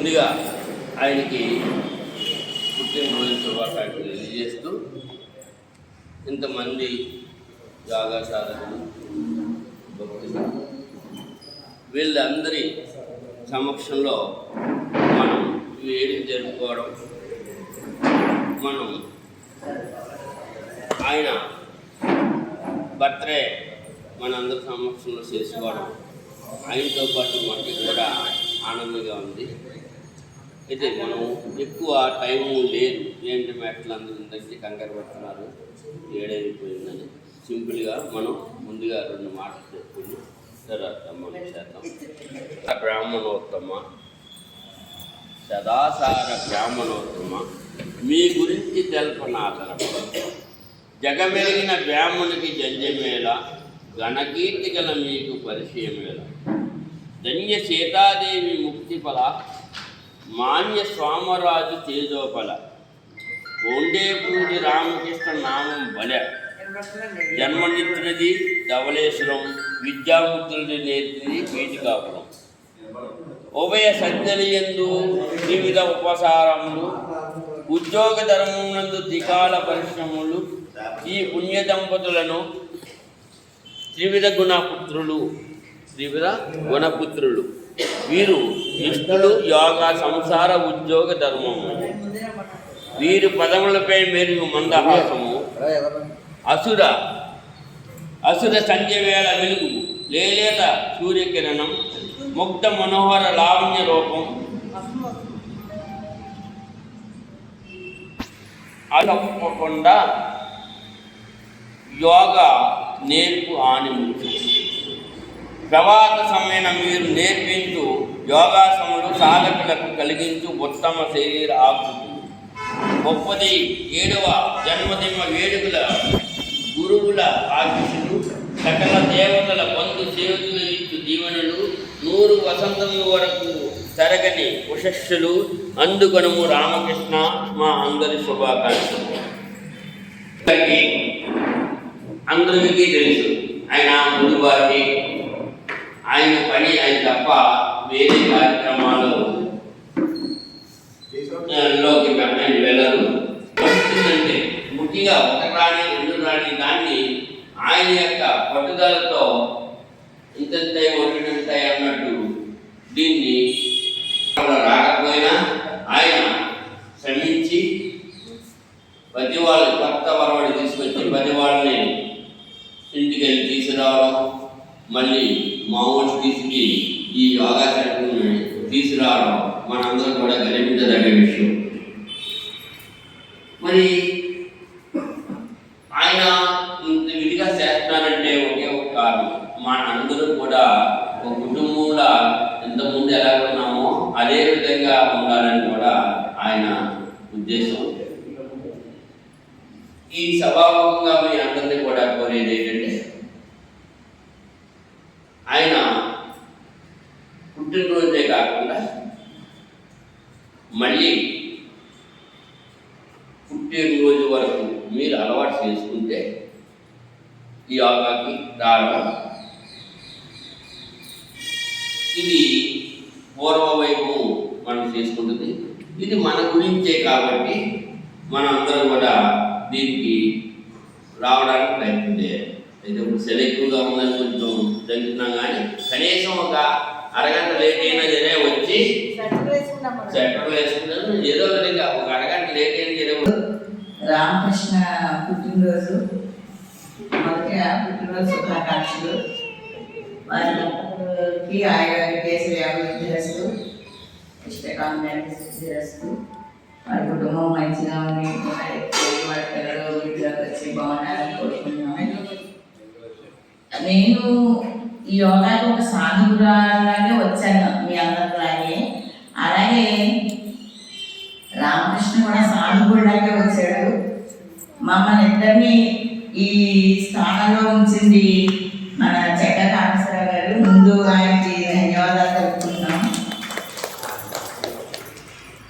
ముందుగా ఆయనకి పుట్టినరోజు శుభాకాంక్షలు తెలియజేస్తూ ఇంతమంది యోగా సాధకులు భక్తులు వీళ్ళందరి సమక్షంలో మనం వేడికి జరుపుకోవడం మనం ఆయన బర్త్డే మనందరి సమక్షంలో చేసుకోవడం ఆయనతో పాటు మనకి కూడా ఆనందంగా ఉంది. అయితే మనం ఎక్కువ టైం లేదు ఏంటి మెట్లు అందరికీ కంగారు పడుతున్నారు? ఏడైపోయిందని. సింపుల్గా మనం ముందుగా రెండు మాటలు చెప్పుకుని తర్వాత మనం చేద్దాం. బ్రాహ్మణోత్తమ. సదాసార బ్రాహ్మణోత్తమ. మీ గురించి తెల్పనాదరం జగమెలిగిన బ్రాహ్మణునికి జంజమేళ ఘనకీర్తి గల మీకు పరిచయమేళ. ధన్య సీతాదేవి ముక్తిఫల మాన్య స్వామరాజు తేజోపల. కొండేపూడి రామకృష్ణ నామం బల. జన్మనిచ్చినది ధవళేశ్వరం విద్యాముద్రుడి నేర్చింది వీటికాపురం ఉభయ సంచలియందు వివిధ ఉపసారములు ఉద్యోగ ధర్మమునందు దికాల పరిశ్రమలు ఈ పుణ్య దంపతులను త్రివిధ గుణపుత్రులు త్రివిధ గుణపుత్రులు. వీరు నిష్ఠులు యోగ సంసార ఉద్యోగ ధర్మము. వీరు పదములపై మెరుగు మందహాసము. అసుర అసుర సంధ్య వేళ వెలుగు లేలేత సూర్యకిరణం ముగ్ధ మనోహర లావణ్య రూపం. అలప్పకుండా యోగ నేర్పు ఆనిముచ్చు ప్రవాత సమయం మీరు నేర్పించు యోగాసములు సాధకులకు కలిగించు ఉత్తమ శరీర ఆకృతి. గొప్పది ఏడవ జన్మదిన వేడుకల గురువుల ఆశీస్సులు. సకల దేవతల బంధు సేవలు ఇచ్చు దీవెనలు. నూరు వసంతముల వరకు తరగని ఉషస్సులు. అందుకొనము రామకృష్ణ మా అందరి శుభాకాంక్షలు. అందరికీ తెలుసు. ఆయన గురువారి ఆయన పని ఆయన తప్ప వేరే కార్యక్రమాలు లోకి వెళ్ళరు. వస్తుందంటే ముఖ్యంగా ఒక రాణి రెండు రాణి దాన్ని ఆయన యొక్క పట్టుదలతో ఇంతంతాయి ఒంటినంతాయి అన్నట్టు దీన్ని రాకపోయినా ఆయన శ్రమించి ప్రతి వాళ్ళు కొత్త వరవడి తీసుకొచ్చి ప్రతి వాళ్ళని ఇంటికి వెళ్ళి తీసుకురావడం మళ్ళీ మామూలు తీసుకు ఈ యోగా సెంటర్ని తీసుకురావడం మనందరం కూడా గర్వించదగ్గ విషయం. మరి ఆయన ఇంత విధిగా చేస్తున్నారంటే ఒకే ఒక కారణం. మన అందరూ కూడా ఒక కుటుంబంలో ఇంతకుముందు ఎలా ఉన్నామో అదే విధంగా ఉండాలని కూడా ఆయన ఉద్దేశం. ఈ సభాముఖంగా మీ అందరినీ కూడా కోరేది ఏంటంటే ఆయన పుట్టినరోజే కాకుండా మళ్ళీ పుట్టినరోజు వరకు మీరు అలవాటు చేసుకుంటే ఈ యోగాకి రావడం ఇది పూర్వవైపు మనం చేసుకుంటుంది. ఇది మన గురించే కాబట్టి మనందరం కూడా దీనికి రావడానికి ప్రయత్నం చేయాలి. అయితే ఇప్పుడు సెలెక్టివ్గా ఉందని కొంచెం జరుగుతున్నాం కానీ కనీసం ఒక అరగంట లేట్ అయినా జరే వచ్చి సెంటర్లో వేసుకున్నాను ఏదో విధంగా ఒక అరగంట లేట్ అయినా జరే రామకృష్ణ పుట్టినరోజు. పుట్టినరోజు శుభాకాంక్షలు. వారికి ఆయన కేసులు అభివృద్ధి చేస్తూ ఇష్టకాంక్షలు చేస్తూ వారి కుటుంబం మంచిగా ఉంది. వారి పిల్లలు వీటిలోకి వచ్చి బాగున్నారని కోరుకుంటున్నాను నేను ఈ రామకృష్ణ కూడా సాధువులాగే వచ్చాడు. మమ్మల్ని ఇద్దరిని ఈ స్థానంలో ఉంచింది మన చెడ్డ కామేశ్వరరావు గారు. ముందు ఆయనకి ధన్యవాదాలు తెలుపుతున్నాం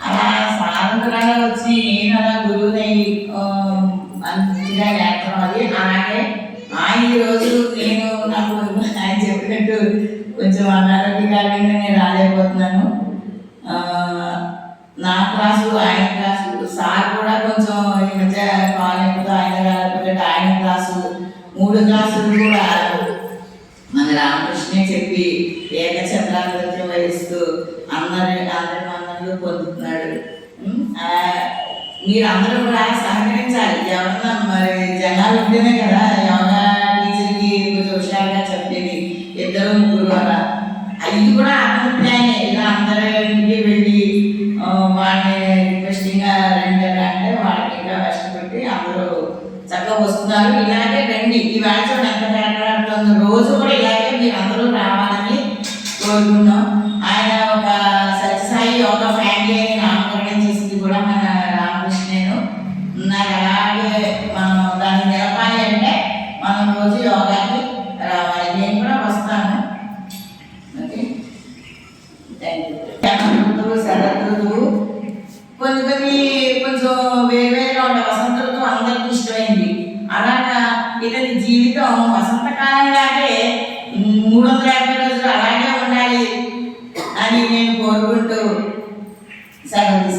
అలా సాధకురాగా వచ్చి నేను అలా గురువుని మంచిగా నేర్పడం అది అలాగే ఆ ఈ రోజు నేను నాకు ఆయన చెప్పినట్టు కొంచెం అనారోగ్య ఆయన క్లాసు మూడు క్లాసులు కూడా మన రామకృష్ణే చెప్పి ఏకచంద్రాకృతి వహిస్తూ అందరి ఆదరణలు పొందుతున్నాడు. మీరు అందరూ కూడా సహకరించాలి. ఎవరన్నా మరి జనాలు ఉంటేనే కదా యోగా టీచర్కి కొంచెం హుషారుగా చెప్పేది. ఇద్దరు ముగ్గురు అలా. అది కూడా అభిప్రాయమే ఇలా అందరూ వస్తున్నారు ఇలాగే రండి. ఈ వేళ ఎంత రోజు కూడా ఇలాగే మీరు అందరూ రావాలని కోరుకున్నాం ఇతని జీవితం వసంతకాలంలాగే మూడు వందల యాభై రోజులు అలాగే ఉండాలి అని నేను కోరుకుంటూ సెలవు